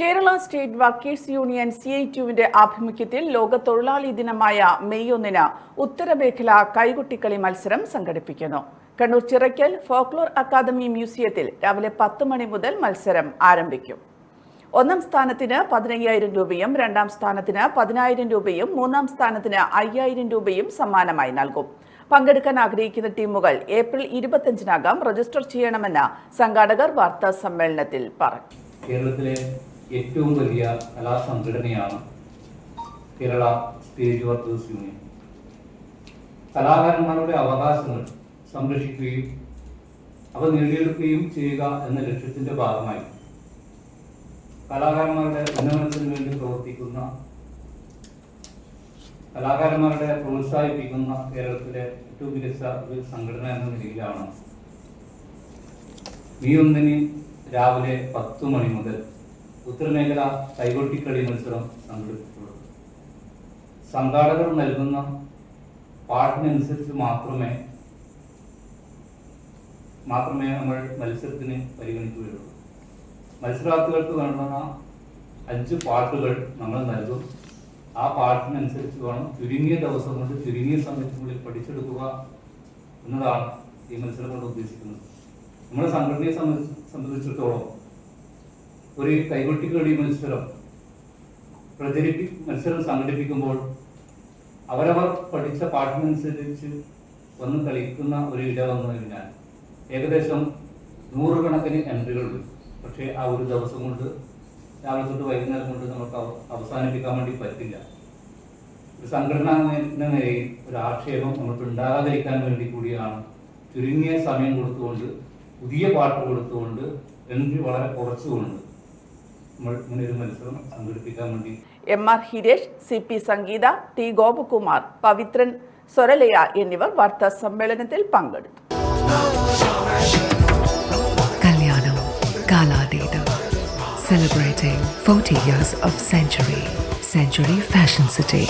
Kerala state workers union C I ടുവിന്റെ ആഭിമുഖ്യത്തിൽ ലോക തൊഴിലാളി ദിനമായ മെയ് ഒന്നിന് ഉത്തരമേഖല കൈകൊട്ടിക്കളി മത്സരം സംഘടിപ്പിക്കുന്നു. കണ്ണൂർ ചിറയ്ക്കൽ ഫോക്ലോർ അക്കാദമി മ്യൂസിയത്തിൽ രാവിലെ പത്ത് മണി മുതൽ മത്സരം ആരംഭിക്കും. ഒന്നാം സ്ഥാനത്തിന് പതിനയ്യായിരം രൂപയും രണ്ടാം സ്ഥാനത്തിന് പതിനായിരം രൂപയും മൂന്നാം സ്ഥാനത്തിന് അയ്യായിരം രൂപയും സമ്മാനമായി നൽകും. പങ്കെടുക്കാൻ ആഗ്രഹിക്കുന്ന ടീമുകൾ ഏപ്രിൽ ഇരുപത്തിയഞ്ചിനകം രജിസ്റ്റർ ചെയ്യണമെന്ന് സംഘാടകർ വാർത്താ സമ്മേളനത്തിൽ പറഞ്ഞു. കേരളത്തിലെ ഏറ്റവും വലിയ കലാസംഘടനയാണ് കേരള സ്റ്റേജ് വർക്കേഴ്സ് യൂണിയൻ. കലാകാരന്മാരുടെ അവകാശങ്ങൾ സംരക്ഷിക്കുകയും അവ നേടിയെടുക്കുകയും ചെയ്യുക എന്ന ലക്ഷ്യത്തിന്റെ ഭാഗമായി കലാകാരന്മാരുടെ ഉന്നമനത്തിന് വേണ്ടി പ്രവർത്തിക്കുന്ന കലാകാരന്മാരുടെ പ്രോത്സാഹിപ്പിക്കുന്ന കേരളത്തിലെ ഏറ്റവും മികച്ച ഒരു സംഘടന എന്ന നിലയിലാണ്. മെയ് ഒന്നിന് രാവിലെ പത്ത് മണി മുതൽ ഉത്തരമേഖല കൈകൊട്ടിക്കളി മത്സരം സംഘടിപ്പിച്ചിട്ടുള്ളത് സംഘാടകർ നൽകുന്ന പാട്ടിനനുസരിച്ച് മാത്രമേ മാത്രമേ നമ്മൾ മത്സരത്തിന് പരിഗണിക്കുകയുള്ളൂ. മത്സരാർത്ഥികൾക്ക് വേണ്ടുന്ന അഞ്ച് പാട്ടുകൾ നമ്മൾ നൽകും. ആ പാട്ടിനനുസരിച്ച് വേണം ചുരുങ്ങിയ ദിവസം കൊണ്ട് ചുരുങ്ങിയ സമയത്തിനുള്ളിൽ പഠിച്ചെടുക്കുക എന്നതാണ് ഈ മത്സരം കൊണ്ട് ഉദ്ദേശിക്കുന്നത്. നമ്മുടെ സംഘടനയെ സംബന്ധിച്ച് സംബന്ധിച്ചിടത്തോളം ഒരു കൈകൊട്ടിക്കളി മത്സരം പ്രചരിപ്പി മത്സരം സംഘടിപ്പിക്കുമ്പോൾ അവരവർ പഠിച്ച പാട്ടിനനുസരിച്ച് വന്ന് കളിക്കുന്ന ഒരു ഇട വന്നു കഴിഞ്ഞാൽ ഏകദേശം നൂറുകണക്കിന് എൻട്രികൾ വരും പക്ഷേ ആ ഒരു ദിവസം കൊണ്ട് രാവിലെ തൊട്ട് വൈകുന്നേരം കൊണ്ട് നമുക്ക് അവസാനിപ്പിക്കാൻ വേണ്ടി പറ്റില്ല. ഒരു സംഘടന എന്ന നിലയിൽ ഒരു ആക്ഷേപം നമുക്ക് ഉണ്ടാകാതിരിക്കാൻ വേണ്ടി കൂടിയാണ് ചുരുങ്ങിയ സമയം കൊടുത്തുകൊണ്ട് പുതിയ പാട്ട് കൊടുത്തുകൊണ്ട് എൻട്രി വളരെ കുറച്ചുകൊണ്ട് നമ്മൾ ഇങ്ങനെ ഒരു മത്സരം സംഘടിപ്പിക്കാൻ വേണ്ടി M R Hiresh C P Sangeetha T Gopakumar Pavithran Swaralaya എന്നിവർ വാർത്താ സമ്മേളനത്തിൽ പങ്കെടുത്തു കല്യാണം കാലാതീതം celebrating 40 years of century century fashion City.